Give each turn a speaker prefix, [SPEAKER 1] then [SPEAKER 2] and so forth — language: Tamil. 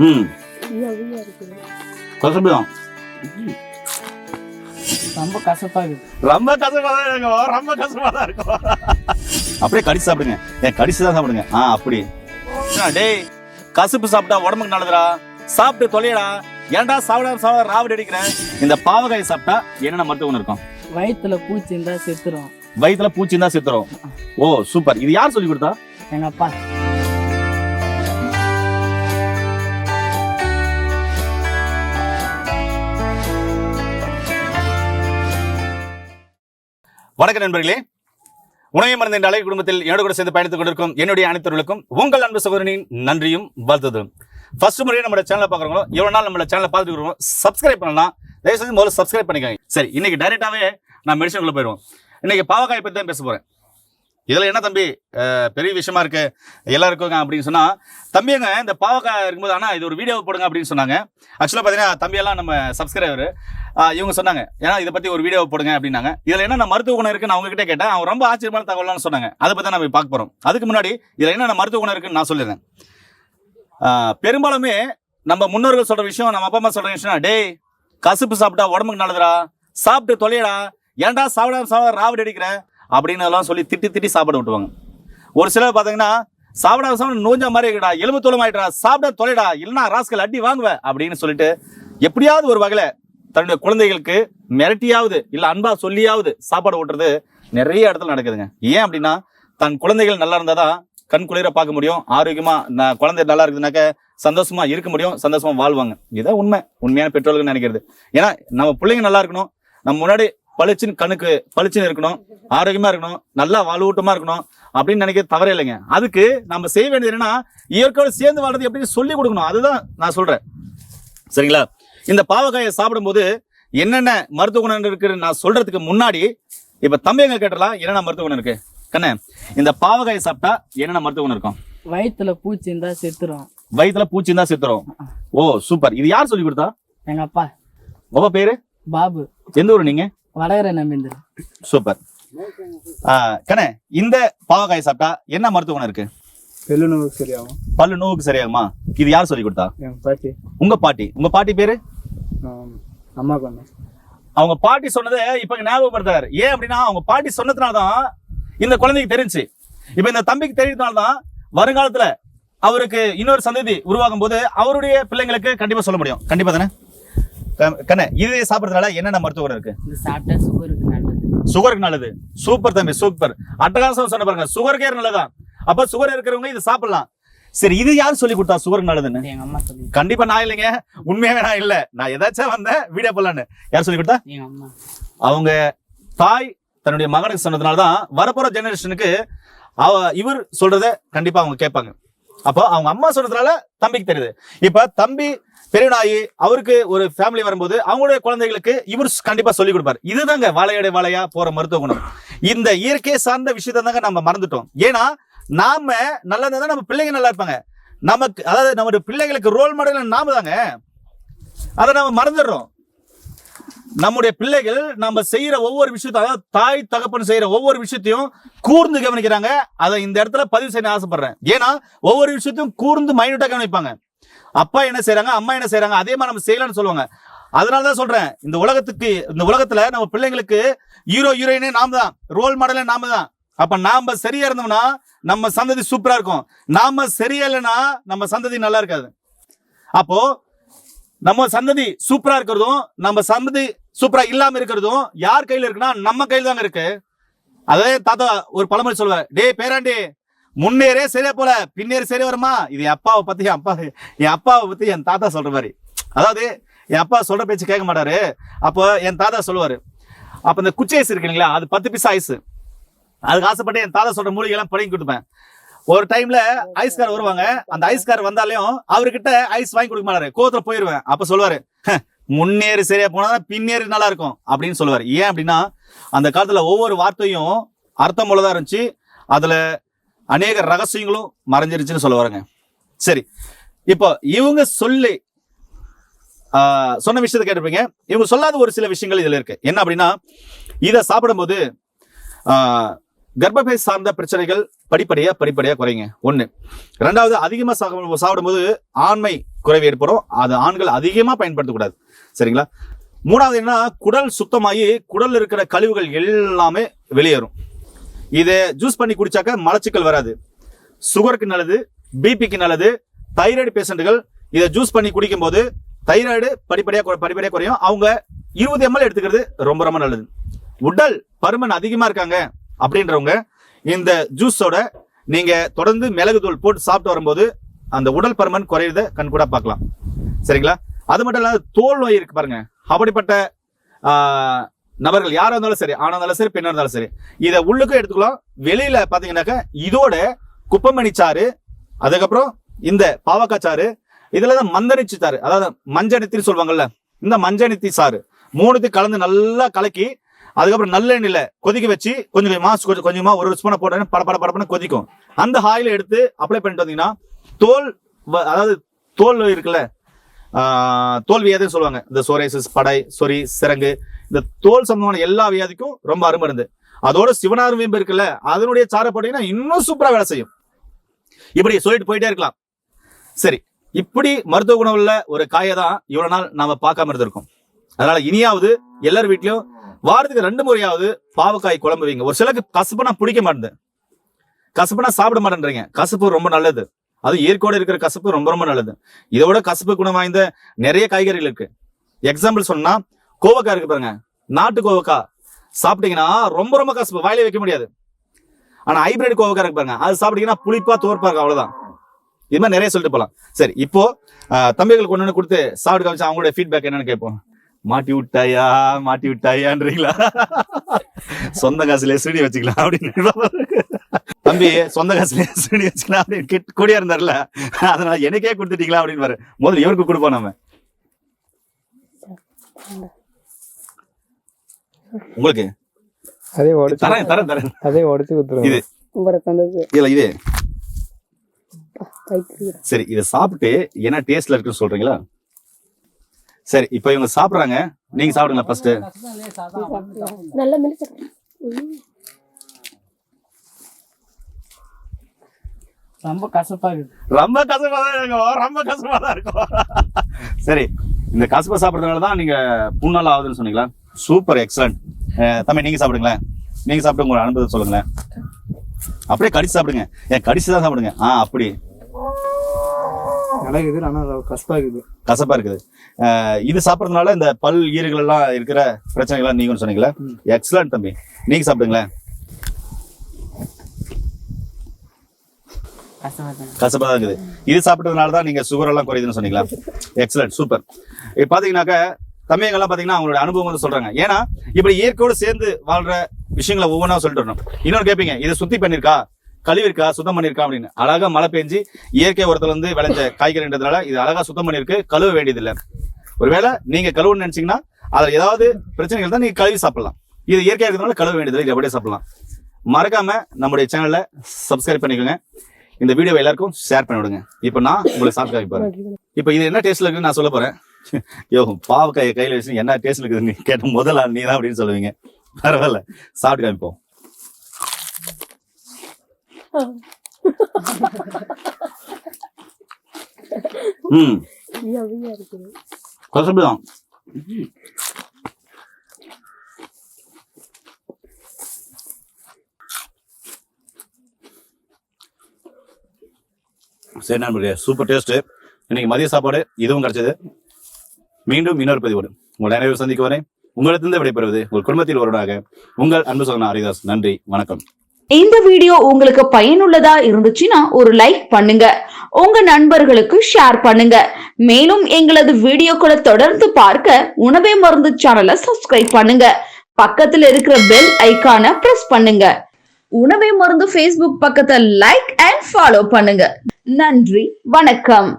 [SPEAKER 1] ம். கசப்பு தான்.
[SPEAKER 2] ரொம்ப கசப்பா இருக்கு
[SPEAKER 1] ரொம்ப கசப்பா தான் இருக்கும்? ரொம்ப கசப்பா தான் இருக்கும்? அப்படியே கடிச்சு சாப்பிடுங்க. ஏன் கடிச்சு தான் சாப்பிடுங்க. ஆ அப்படி டேய் கசப்பு சாப்பிட்டா உடம்புக்கு நல்லதுடா. சாப்பிட்டு தொலையடா. ஏன்டா சாப்பிடாம சாப்பிட ராவடி அடிக்கிறேன் இந்த பாவக்காய் சாப்பிட்டா என்னென்ன மருத்துவ குணம் இருக்கும்?
[SPEAKER 2] வயித்துல பூச்சி இருந்தா செத்துரும்.
[SPEAKER 1] வயிற்றுல பூச்சி தான் செத்துரும். ஓ சூப்பர் இது யார் சொல்லி கொடுத்தா?
[SPEAKER 2] எங்க அப்பா.
[SPEAKER 1] வணக்க நண்பர்களே. உணவை மருந்து என்ற அலை குடும்பத்தில் என்னோட கூட சேர்ந்து பயணித்துக் கொண்டிருக்கும் என்னுடைய அனைத்தவர்களுக்கும் உங்கள் அன்பு சகோதரனின் நன்றியும் வாழ்த்துதும் ஃபர்ஸ்ட் முறையே நம்ம சேனலை பார்க்குறவங்களோ எவ்வளவு நாள் நம்ம சேனலை பார்த்துட்டு இருக்கிறோம் சப்ஸ்கிரைப் பண்ணலாம் தயவு செஞ்சு முதல்ல சப்ஸ்கிரைப் பண்ணிக்கோங்க. சரி இன்னைக்கு டைரெக்டாகவே நான் மெடிசனுக்குள்ள போயிடுவோம். இன்னைக்கு பாவக்காய் பற்றி தான் பேச போகிறேன் இதில் என்ன தம்பி பெரிய விஷயமா இருக்கு? எல்லாருக்கும் அப்படின்னு சொன்னால் தம்பிங்க இந்த பாவக்காய் இருக்கும்போது ஆனால் இது ஒரு வீடியோ போடுங்க அப்படின்னு சொன்னாங்க. ஆக்சுவலாக பார்த்தீங்கன்னா தம்பியெல்லாம் நம்ம சப்ஸ்கிரைபர் இவங்க சொன்னாங்க ஏன்னா இதை பற்றி ஒரு வீடியோ போடுங்க அப்படின்னாங்க. இதில் என்னென்ன மருத்துவ குணம் இருக்குன்னு அவங்ககிட்ட கேட்டேன். அவங்க ரொம்ப ஆச்சரியமான தகவலான்னு சொன்னாங்க. அதை பற்றி நம்ம பார்க்க போகிறோம் அதுக்கு முன்னாடி இதில் என்னென்ன மருத்துவ குணம் இருக்குன்னு நான் சொல்லிடுறேன். பெரும்பாலுமே நம்ம முன்னோர்கள் சொல்கிற விஷயம் நம்ம அப்பா அம்மா சொல்கிற விஷயம் டேய் கசுப்பு சாப்பிட்டா உடம்புக்கு நல்லதுடா. சாப்பிட்டு தொலையடா. ஏன்டா சாப்பிடாம சாப்பிட ராவடி அடிக்கிற? அப்படின்னு எல்லாம் சொல்லி திட்டி திட்டி சாப்பிட விட்டுவாங்க. ஒரு சிலர் பார்த்தீங்கன்னா சாப்பிடாம சாப்பிட நோஞ்ச மாதிரி இருக்கடா எலும்பு தோலம் ஆயிட்டா சாப்பிட தொலைடா இல்லைன்னா ராஸ்கல் அடி வாங்குவ அப்படின்னு சொல்லிட்டு எப்படியாவது ஒரு வகையில் தன்னுடைய குழந்தைகளுக்கு மிரட்டியாவது இல்லை அன்பா சொல்லியாவது சாப்பாடு ஊட்டுறது நிறைய இடத்துல நடக்குதுங்க. ஏன் அப்படின்னா தன் குழந்தைகள் நல்லா இருந்தால் தான் கண் குளிர பார்க்க முடியும் ஆரோக்கியமா குழந்தை நல்லா இருக்குதுனாக்க சந்தோஷமா இருக்க முடியும் சந்தோஷமா வாழ்வாங்க. இதான் உண்மை. உண்மையான பெற்றோர்கள் நினைக்கிறது. ஏன்னா நம்ம பிள்ளைங்க நல்லா இருக்கணும். நம்ம முன்னாடி பளிச்சுன்னு கண்ணுக்கு பளிச்சுன்னு இருக்கணும் ஆரோக்கியமா இருக்கணும் நல்லா வாழ்வூட்டமா இருக்கணும் அப்படின்னு நினைக்கிறது தவறே இல்லைங்க. அதுக்கு நம்ம செய்ய வேண்டியது என்னன்னா இயற்கையோடு சேர்ந்து வாழ்றது எப்படி சொல்லி கொடுக்கணும் அதுதான் நான் சொல்றேன். சரிங்களா? இந்த பாவக்காயை சாப்பிடும்போது என்னென்ன மருத்துவ குணம் இருக்குன்னு நான் சொல்றதுக்கு முன்னாடி இப்ப தம்பி எங்க கேட்டலாம் என்னென்ன மருத்துவ குணம் இருக்கு? கண்ணே இந்த பாவக்காயை சாப்பிட்டா என்னென்ன மருத்துவ குணம் இருக்கும்?
[SPEAKER 2] வயித்துல பூச்சி இருந்தா செத்துரும்.
[SPEAKER 1] வயிற்றுல பூச்சி தான் செத்துரும். Oh super. இது யார் சொல்லி கொடுத்தா?
[SPEAKER 2] எங்க அப்பா.
[SPEAKER 1] உங்க பேரு?
[SPEAKER 2] பாபு.
[SPEAKER 1] எந்த ஊர் நீங்க?
[SPEAKER 2] வடகரை நம்பிந்தர்
[SPEAKER 1] சூப்பர் ஆ, கண்ணே இந்த பாவக்காய் சாப்பிட்டா என்ன மருத்துவ குணம் இருக்கு?
[SPEAKER 3] பெல்லு நோவு சரியாகும்.
[SPEAKER 1] பல்லு நோவுக்கு சரியாகுமா? இது யார் சொல்லி கொடுத்தா?
[SPEAKER 3] என் பாட்டி.
[SPEAKER 1] உங்க பாட்டி. உங்க பாட்டி பேரு?
[SPEAKER 3] அம்மா பண்ணேன்
[SPEAKER 1] அவங்க பாட்டி சொன்னதை இப்ப ஞாபகப்படுத்தாரு ஏன் அப்படின்னா அவங்க பாட்டி சொன்னதுனாலதான் இந்த குழந்தைக்கு தெரிஞ்சு இப்ப இந்த தம்பிக்கு தெரிஞ்சதுனாலதான் வருங்காலத்துல அவருக்கு இன்னொரு சந்ததி உருவாகும் போது அவருடைய பிள்ளைங்களுக்கு கண்டிப்பா சொல்ல முடியும். கண்டிப்பா தானே? கண்ணே இது சாப்பிடறதுனால என்னென்ன மருத்துவ குணம் இருக்கு
[SPEAKER 2] சாப்பிட்டா சுகருக்கு நல்லது.
[SPEAKER 1] சுகருக்கு நல்லது. சூப்பர் தம்பி சூப்பர் அட்டகாசம் சொன்ன பாருங்க சுகர் கேர் நல்லதான் அப்ப சுகர் இருக்கிறவங்க இது சாப்பிடலாம். சரி இது யார் சொல்லி கொடுத்தா சுகருக்கு நல்லதுன்னு? கண்டிப்பா நான் இல்லைங்க. உண்மையாவே நான் இல்ல. நான் ஏதாச்சும் வந்தேன் வீடியோ போடலான்னு. யார் சொல்லி கொடுத்தா? அவங்க தாய் தன்னுடைய மகனுக்கு சொன்னதுனாலதான் வரப்போற ஜெனரேஷனுக்கு அவ இவர் சொல்றத கண்டிப்பா அவங்க கேட்பாங்க. அப்போ அவங்க அம்மா சொன்னதுனால தம்பிக்கு தெரியுது. இப்ப தம்பி பெரியனாயி அவருக்கு ஒரு ஃபேமிலி வரும்போது அவங்களுடைய குழந்தைகளுக்கு இவர் கண்டிப்பா சொல்லி கொடுப்பாரு. இதுதாங்க வாழையடை வாழையா போற மருத்துவ குணம். இந்த இயற்கை சார்ந்த விஷயத்தை தாங்க நம்ம மறந்துட்டோம். ஏன்னா நாம நல்லா இருந்தா தான் நம்ம பிள்ளைங்க நல்லா இருப்பாங்க. நமக்கு அதாவது நம்மளுடைய பிள்ளைகளுக்கு ரோல் மாடல் நாம தாங்க. அதை நம்ம மறந்துடுறோம். நம்முடைய பிள்ளைகள் நம்ம செய்யற ஒவ்வொரு விஷயத்தையும் அதாவது தாய் தகப்பன் செய்யற ஒவ்வொரு விஷயத்தையும் கூர்ந்து கவனிக்கிறாங்க. அதை இந்த இடத்துல பதிவு செய்ய ஆசைப்படுறேன். ஏன்னா ஒவ்வொரு விஷயத்தையும் கூர்ந்து மைனூட்டா கவனிப்பாங்க. அப்பா என்ன செய்யறாங்க அம்மா என்ன செய்யறாங்க அதே மாதிரி நம்ம செய்யலாம்னு சொல்லுவாங்க. அதனால தான் சொல்றேன் இந்த உலகத்துக்கு இந்த உலகத்துல நம்ம பிள்ளைங்களுக்கு ஹீரோ ஹீரோயினே நாம தான் ரோல் மாடலே நாம தான் அப்ப நாம சரியா இருந்தோம்னா நம்ம சந்ததி சூப்பரா இருக்கும். நாம சரியா இல்லைன்னா நம்ம சந்ததி நல்லா இருக்காது. அப்போ நம்ம சந்ததி சூப்பரா இருக்கிறதும் நம்ம சந்ததி சூப்பரா இல்லாம இருக்கிறதும் யார் கையில இருக்குன்னா நம்ம கையில தாங்க இருக்கு. அதே தாத்தா ஒரு பழமொழி சொல்லுவார் டே பேராண்டி முன்னேறே சரியா போல பின்னேறி சரி வருமா? இது என் அப்பாவை பத்தி என் அப்பா என் அப்பாவை பத்தி என் தாத்தா சொல்ற மாதிரி. அதாவது என் அப்பா சொல்ற பேச்சு கேட்க மாட்டாரு. அப்போ என் தாத்தா சொல்லுவாரு. அப்ப இந்த குச்சி ஐஸ் இருக்கு இல்லைங்களா அது பத்து பீஸ் ஐஸ். அதுக்கு ஆசைப்பட்டு என் தாத்தா சொல்ற மூலிகை எல்லாம் பழகி கொடுப்பேன். ஒரு டைம்ல ஐஸ்கார் வருவாங்க. அந்த ஐஸ்கார் வந்தாலையும் அவர்கிட்ட ஐஸ் வாங்கி கொடுக்க மாட்டாரு. கோத்துல போயிருவேன். அப்ப சொல்லுவாரு முன்னேறி சரியா போனாதான் பின்னேறி நல்லா இருக்கும். அப்படின்னு சொல்லுவாரு. ஏன் அப்படின்னா அந்த காலத்துல ஒவ்வொரு வார்த்தையும் அர்த்தம் உள்ளதா இருந்துச்சு. அதுல அநேக ரகசியங்களும் மறைஞ்சிருச்சுன்னு சொல்ல வரேங்க. சரி. இப்போ இவங்க சொல்லி சொன்ன விஷயத்தை கேட்டிருப்பீங்க. இவங்க சொல்லாத ஒரு சில விஷயங்கள் இதில் இருக்கு. என்ன அப்படின்னா இதை சாப்பிடும்போது கர்ப்பப்பை சார்ந்த பிரச்சனைகள் படிப்படியாக படிப்படியாக குறைங்க ஒன்று ரெண்டாவது அதிகமாக சாப்பிடும் சாப்பிடும்போது ஆண்மை குறைவு ஏற்படும். அது ஆண்கள் அதிகமாக பயன்படுத்தக்கூடாது சரிங்களா? மூணாவது என்ன குடல் சுத்தமாகி குடல் இருக்கிற கழிவுகள் எல்லாமே வெளியேறும். இதை ஜூஸ் பண்ணி குடிச்சாக்க மலச்சிக்கல் வராது. சுகருக்கு நல்லது பிபிக்கு நல்லது தைராய்டு பேஷண்ட்டுகள் இதை ஜூஸ் பண்ணி குடிக்கும்போது தைராய்டு படிப்படியாக படிப்படியாக குறையும். அவங்க இருபது எம்எல் எடுத்துக்கிறது ரொம்ப ரொம்ப நல்லது. உடல் பருமன் அதிகமாக இருக்காங்க அப்படின்றவங்க இந்த ஜூஸோட நீங்கள் தொடர்ந்து மிளகு தூள் போட்டு சாப்பிட்டு வரும்போது அந்த உடல் பருமன் குறையிறத கண்கூடா பார்க்கலாம். சரிங்களா? அது மட்டும் இல்லாத தோல் நோய் இருக்கு பாருங்க. அப்படிப்பட்ட நபர்கள் யாரா இருந்தாலும் சரி ஆனா இருந்தாலும் சரி பெண்ணா இருந்தாலும் சரி இதை உள்ளுக்கும் எடுத்துக்கலாம். வெளியில பாத்தீங்கன்னாக்க இதோட குப்பமணி சாறு அதுக்கப்புறம் இந்த பாவக்காய் சாறு இதுல தான் மந்தனிச்சி சாறு. அதாவது மஞ்சனித்தின்னு சொல்லுவாங்கல்ல இந்த மஞ்சனித்தி சாறு. மூணுத்தையும் கலந்து நல்லா கலக்கி அதுக்கப்புறம் நல்லெண்ணெயில கொதிக்க வச்சு கொஞ்சம் கொஞ்சமா கொஞ்சம் கொஞ்சமா ஒரு ஸ்பூனை போட்டு பட பட படப்படன்னு கொதிக்கும். அந்த ஆயில எடுத்து அப்ளை பண்ணிட்டு வந்தீங்கன்னா தோல் வ- அதாவது தோல் இருக்குல்ல ஆஹ், தோல் சொல்லுவாங்க. இந்த சோரேசஸ் படை சொறி சிறங்கு இந்த தோல் சம்பந்தமான எல்லா வியாதிக்கும் ரொம்ப அருமருந்து அதோட சிவனார் வீம்பு இருக்குல்ல அதனுடைய சாரை போட்டீங்கன்னா இன்னும் சூப்பரா வேலை செய்யும். இப்படி சொல்லிட்டு போயிட்டே இருக்கலாம். சரி இப்படி மருத்துவ குணம் உள்ள ஒரு காயை தான் இவ்வளவு நாள் நாம பார்க்காம இருந்திருக்கோம். அதனால இனியாவது எல்லார் வீட்லயும் வாரத்துக்கு ரெண்டு முறையாவது பாவக்காய் குழம்பு வைங்க. ஒரு சிலருக்கு கசப்புனா பிடிக்க மாட்டேன் கசப்புனா சாப்பிட மாட்டேன்றீங்க. கசப்பு ரொம்ப நல்லது. அது ஏற்கோடு இருக்கிற கசப்பு ரொம்ப ரொம்ப நல்லது. இதோட கசப்பு குணம் வாய்ந்த நிறைய காய்கறிகள் இருக்கு. எக்ஸாம்பிள் சொன்னா கோவக்காய் இருக்கு பாருங்க. நாட்டு கோவக்காய். சாப்பிட்டீங்கன்னா ரொம்ப ரொம்ப காசு வாயிலே வைக்க முடியாது. ஆனா ஹைபிரிட் கோவக்காய் இருக்கு பாருங்க. அது சாப்பிட்டீங்கன்னா புளிப்பா தோற்பா இருக்கு அவ்வளவுதான். இது மாதிரி நிறைய சொல்லிட்டு போலாம். சரி இப்போ தம்பிகளுக்கு ஒண்ணு கொடுத்து சாப்பிட்டு காமிச்சு அவங்களோட ஃபீட்பேக் என்னன்னு கேட்போம். மாட்டி விட்டாயா? மாட்டி விட்டாயான்றீங்களா? சொந்த காசுல சுடி வச்சுக்கலாம் அப்படின்னு. தம்பி சொந்த காசுல சுடி வச்சுக்கலாம் அப்படின்னு கூடியா இருந்தார்ல. அதனால எனக்கே கொடுத்துட்டீங்களா அப்படின்னு பாரு முதல்ல இவருக்கு கொடுப்போம் நம்ம. உங்களுக்கு?
[SPEAKER 3] அதே உடச்சு
[SPEAKER 1] தரேன் தரேன் தரேன்.
[SPEAKER 3] அதே உடச்சு கொடுத்துருங்க.
[SPEAKER 1] இது.
[SPEAKER 2] உங்களுக்கு வந்தது
[SPEAKER 1] இல்ல இது. சரி இதை சாப்பிட்டு என்ன டேஸ்ட்ல இருக்குன்னு சொல்றீங்களா? சரி இப்போ இவங்க சாப்பிடுறாங்க. நீங்க சாப்பிடுங்களா ஃபர்ஸ்ட்
[SPEAKER 4] நல்ல
[SPEAKER 2] ரொம்ப கசப்பா இருக்குது
[SPEAKER 1] ரொம்ப கசப்பா தான் இருக்கும்? ரொம்ப கசப்பா தான் இருக்கும்? சரி இந்த கசப்பை சாப்பிடுறதுனால தான் நீங்க புண்ணால் ஆகுதுன்னு சொன்னீங்களா? சூப்பர் எக்ஸலண்ட் தம்பி நீங்க சாப்பிடுங்களேன். நீங்க சாப்பிட்டு உங்களோட அனுபவத்தை சொல்லுங்களேன். அப்படியே கடிச்சு சாப்பிடுங்க. ஏன் கடிச்சு தான் சாப்பிடுங்க. ஆ அப்படி.
[SPEAKER 3] நல்லா இருக்குது ஆனால் கஷ்டமா இருக்குது
[SPEAKER 1] கசப்பா இருக்குது. இது சாப்பிட்றதுனால இந்த பல் ஈறுகள் எல்லாம் இருக்கிற பிரச்சனைகள் நீங்கன்னு சொன்னீங்களா எக்ஸலண்ட் தம்பி. நீங்க சாப்பிடுங்களேன்.
[SPEAKER 2] கசப்பா
[SPEAKER 1] கசப்பா தான் இருக்குது. இது சாப்பிட்டதுனால தான் நீங்க சுகர் எல்லாம் குறையுதுன்னு சொன்னீங்களா? எக்ஸலண்ட் சூப்பர் இப்போ பாத்தீங்கன்னாக்க தம்பியங்கள்லாம் பாத்தீங்கன்னா அவங்களோட அனுபவம் வந்து சொல்றாங்க. ஏன்னா இப்படி இயற்கையோடு சேர்ந்து வாழ்ற விஷயங்களை ஒவ்வொன்றா சொல்லிட்டு வரணும். இன்னொன்று கேட்பீங்க இதை சுத்தி பண்ணிருக்கா கழிவு இருக்கா சுத்தம் பண்ணிருக்கா அப்படின்னு. அழகா மழை பெஞ்சு இயற்கை உரத்துல இருந்து விளைஞ்ச காய்கறின்றதுனால இது அழகா சுத்தம் பண்ணிருக்கு கழுவ வேண்டியதில்லை. ஒருவேளை நீங்க கழுவுன்னு நினைச்சீங்கன்னா அதுல ஏதாவது பிரச்சனைகள் தான் நீங்க கழுவி சாப்பிடலாம். இது இயற்கையா இருக்கிறதுனால கழுவ வேண்டியதில்லை இது அப்படியே சாப்பிடலாம். மறக்காம நம்முடைய சேனலை சப்ஸ்கிரைப் பண்ணிக்கோங்க. இந்த வீடியோவை எல்லாருக்கும் ஷேர் பண்ணி விடுங்க இப்போ நான் உங்களுக்கு சாப்பிட்டு காமிப்பேன் இப்போ இது என்ன டேஸ்ட்ல இருக்குன்னு நான் சொல்ல போறேன். யோ பாவக்காயை கையில வச்சு என்ன டேஸ்ட் இருக்குது? நீ கேட்ட முதல் ஆள் நீ தான் அப்படின்னு சொல்லுவீங்க. பரவாயில்ல. சாப்பிட்டு காமிப்போம். ம்.
[SPEAKER 4] அவையா
[SPEAKER 1] தான் சரி நண்பர்களே சூப்பர் டேஸ்ட் இன்னைக்கு மதிய சாப்பாடு இதுவும் கிடைச்சது. மீண்டும் இன்னொரு பதிவோடு உங்கள் நிறைவு சந்திக்க வரேன் உங்களிடத்திலிருந்து விடைபெறுவது உங்கள் குடும்பத்தில் ஒருவராக உங்கள் அன்பு சோதனா ஹரிதாஸ். நன்றி வணக்கம்.
[SPEAKER 5] இந்த வீடியோ உங்களுக்கு பயனுள்ளதா இருந்துச்சுன்னா ஒரு லைக் பண்ணுங்க. உங்க நண்பர்களுக்கு ஷேர் பண்ணுங்க. மேலும் எங்களது வீடியோக்களை தொடர்ந்து பார்க்க உணவே மருந்து சேனலை சப்ஸ்கிரைப் பண்ணுங்க. பக்கத்துல இருக்கிற பெல் ஐக்கான பிரஸ் பண்ணுங்க. உணவே மருந்து ஃபேஸ்புக் பக்கத்தை லைக் அண்ட் ஃபாலோ பண்ணுங்க. நன்றி வணக்கம்.